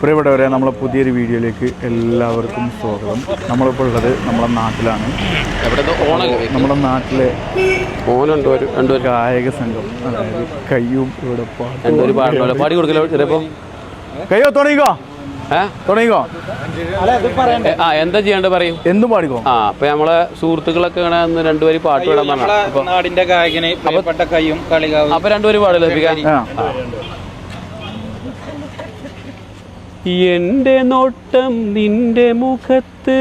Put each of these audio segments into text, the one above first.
പ്രിയപ്പെട്ടവരെ നമ്മളെ പുതിയൊരു വീഡിയോയിലേക്ക് എല്ലാവർക്കും സ്വാഗതം. നമ്മളിപ്പോൾ ഉള്ളത് നമ്മുടെ നാട്ടിലാണ്. നമ്മുടെ നാട്ടിലെ ഗായക സംഘം. അതായത് കയ്യും ഇവിടെ പാടി കൊടുക്കലോ? ചിലപ്പോ കയ്യോ തുടങ്ങിക്കോ. തുടങ്ങിക്കോ. ആ എന്താ ചെയ്യേണ്ടത് പറയും. എന്തും പാടിക്കോ? ആ അപ്പൊ നമ്മളെ സുഹൃത്തുക്കളൊക്കെ ഇങ്ങനെ രണ്ടുപേര് പാട്ട് പാടാൻ പറഞ്ഞു അപ്പൊ നാടിന്റെ ഗായകന് പ്രിയപ്പെട്ട കയ്യും കളികാവ്. അപ്പൊ രണ്ടുപേര് പാട് ലഭിക്കാൻ? എന്റെ നോട്ടം നിന്റെ മുഖത്ത്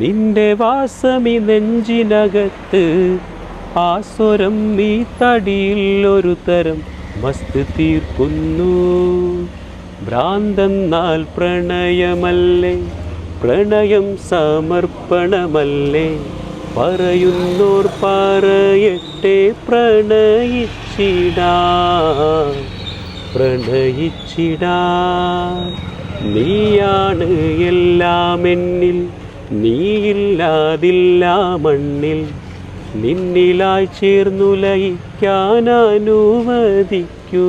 നിന്റെ വാസമി നെഞ്ചിനകത്ത് ആ സ്വരം നീ തടിയിൽ ഒരു തരം മസ്ത് തീർക്കുന്നു. ഭ്രാന്തെന്നാൽ പ്രണയമല്ലേ? പ്രണയം സമർപ്പണമല്ലേ? പറയുന്നോർ പറയട്ടെ പ്രണയിച്ചിടാ. പ്രണയിച്ചിടാ. നീയാണ് എല്ലാം എന്നിൽ നീയില്ലാതില്ല മണ്ണിൽ. നിന്നിലായി ചേർന്നു ലയിക്കാൻ അനുവദിക്കൂ.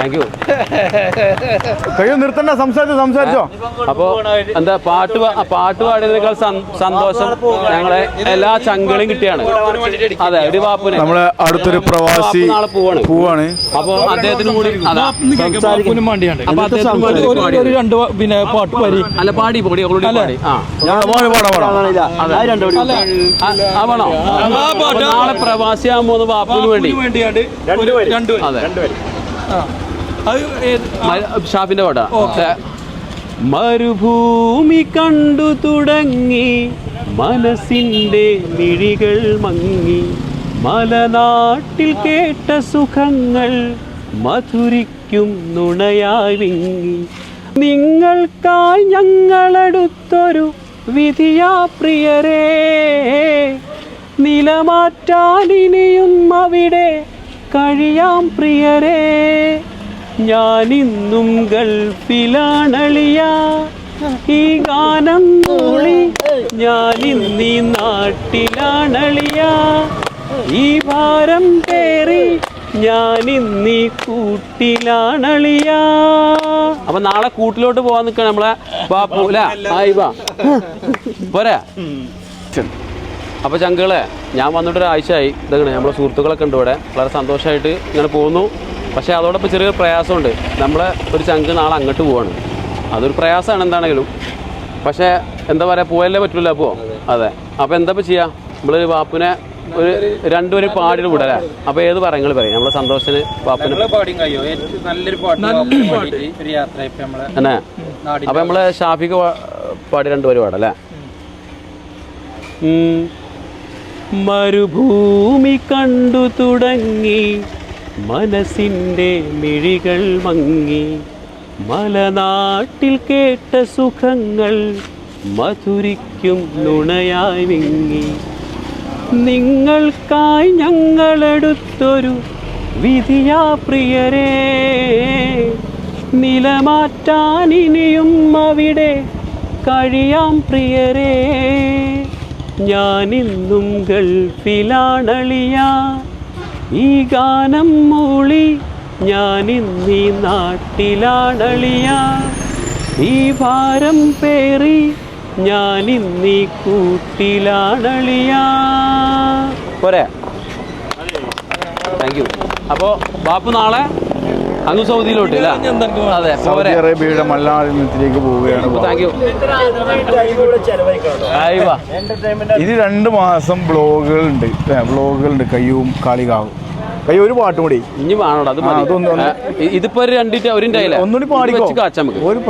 താങ്ക് യു കയ്യോ നിർത്തണ്ട സംസാരിച്ചു സംസാരിച്ചോ. അപ്പോ എന്താ പാട്ട് പാട്ട് പാടിയതിനേക്കാൾ സന്തോഷം ഞങ്ങളെ എല്ലാ ചങ്കളും കിട്ടിയാണ്. അതെ ഒരു വാപ്പുനെ. നമ്മളെ അടുത്തൊരു പ്രവാസി പോവാണ്. പോവാണ്. അപ്പൊ അദ്ദേഹത്തിന് കൂടി അപ്പൊ അദ്ദേഹത്തിന് രണ്ട് പിന്നെ പാട്ട് പാടി. അല്ല പാടി പോടി പാടി. ആ. പാടാ പാടാ പാടാ. ആ, ആ വേണോ അപ്പൊ നാളെ പ്രവാസിയാകുമ്പോ വാപ്പിന് വേണ്ടി. അതെ. ഷാഫിന്റെ പാട്ടാണ് മരുഭൂമി കണ്ടു തുടങ്ങി മനസ്സിന്റെ മിഴികൾ മങ്ങി മലനാട്ടിൽ കേട്ട സുഖങ്ങൾ മധുരിക്കും നുണയായി വിങ്ങി. നിങ്ങൾക്കായി ഞങ്ങളടുത്തൊരു വിധിയാ പ്രിയരേ. നിലമാറ്റാനിനിയും അവിടെ കഴിയാം പ്രിയരേ. ഞാനിന്നും ഗൾഫിലാണളിയ. ഈ ഗാനം മൂളി ഞാനിന്നീ നാട്ടിലാണളിയ. ഈ ഭാരം കയറി ഞാനിന്നീ കൂട്ടിലാണളിയ. അപ്പൊ നാളെ കൂട്ടിലോട്ട് പോവാൻ നിൽക്കണം നമ്മളെ ബാപ്പു അല്ലേ? ആയി വാ പോരാ? അപ്പോൾ ചങ്കളെ ഞാൻ വന്നിട്ട് ഒരാഴ്ചയായി ഇതാണ് നമ്മളെ സുഹൃത്തുക്കളൊക്കെ ഉണ്ട് ഇവിടെ. വളരെ സന്തോഷമായിട്ട് ഇങ്ങനെ പോകുന്നു. പക്ഷേ അതോടൊപ്പം ചെറിയൊരു പ്രയാസമുണ്ട്. നമ്മളെ ഒരു ചങ്ക് നാളെ അങ്ങോട്ട് പോവാണ്. അതൊരു പ്രയാസമാണ് എന്താണെങ്കിലും. പക്ഷേ എന്താ പറയുക പോയല്ലേ പറ്റില്ല അപ്പോൾ അതെ. അപ്പോൾ എന്താ ഇപ്പോൾ ചെയ്യുക നമ്മൾ വാപ്പിനെ ഒരു രണ്ടുപേര് പാടി വിടല. അപ്പൊ ഏത് പറയങ്ങൾ നിങ്ങൾ പറയും. നമ്മളെ സന്തോഷത്തിന് വാപ്പിന്. നമ്മൾ അപ്പൊ നമ്മൾ തന്നെ ഷാഫിക്ക് പാടി രണ്ടുപേര് പാടല്ലേ. മരുഭൂമി കണ്ടു തുടങ്ങി. മനസ്സിന്റെ മിഴികൾ മങ്ങി മലനാട്ടിൽ കേട്ട സുഖങ്ങൾ മധുരിക്കും നുണയായി വിങ്ങി നിങ്ങൾക്കായി ഞങ്ങളെടുത്തൊരു വിധിയാ പ്രിയരെ. നിലമാറ്റാൻ ഇനിയും അവിടെ കഴിയാം പ്രിയരേ. ഞാനിന്നും ഗൾഫിലാണളിയ. ഈ ഗാനം മൂളി ഞാനിന്നീ നാട്ടിലാണളിയ. ഈ ഭാരം പേറി ഞാനിന്നീ കൂട്ടിലാണളിയ. പോരെ. താങ്ക് യു അപ്പോൾ ബാപ്പു നാളെ അങ്ങ് സൗദിയിലോട്ട് അല്ലേ അതെ സൗദി അറേബ്യയുടെ മല്ലാളിനത്തിലേക്ക് പോവുകയാണ് ഇത് രണ്ട് മാസം ബ്ലോഗുകളുണ്ട്. ബ്ലോഗുകളുണ്ട്. കയ്യും കാളികാവും കയ്യും ഒരു പാട്ടും കൂടി. ഇനി വേണോടാ അത് ഇതിപ്പോ ഒരു രണ്ടിട്ട് ഒരു ഒന്നുകൂടി പാടി കാച്ചാ നമുക്ക്. ഒരു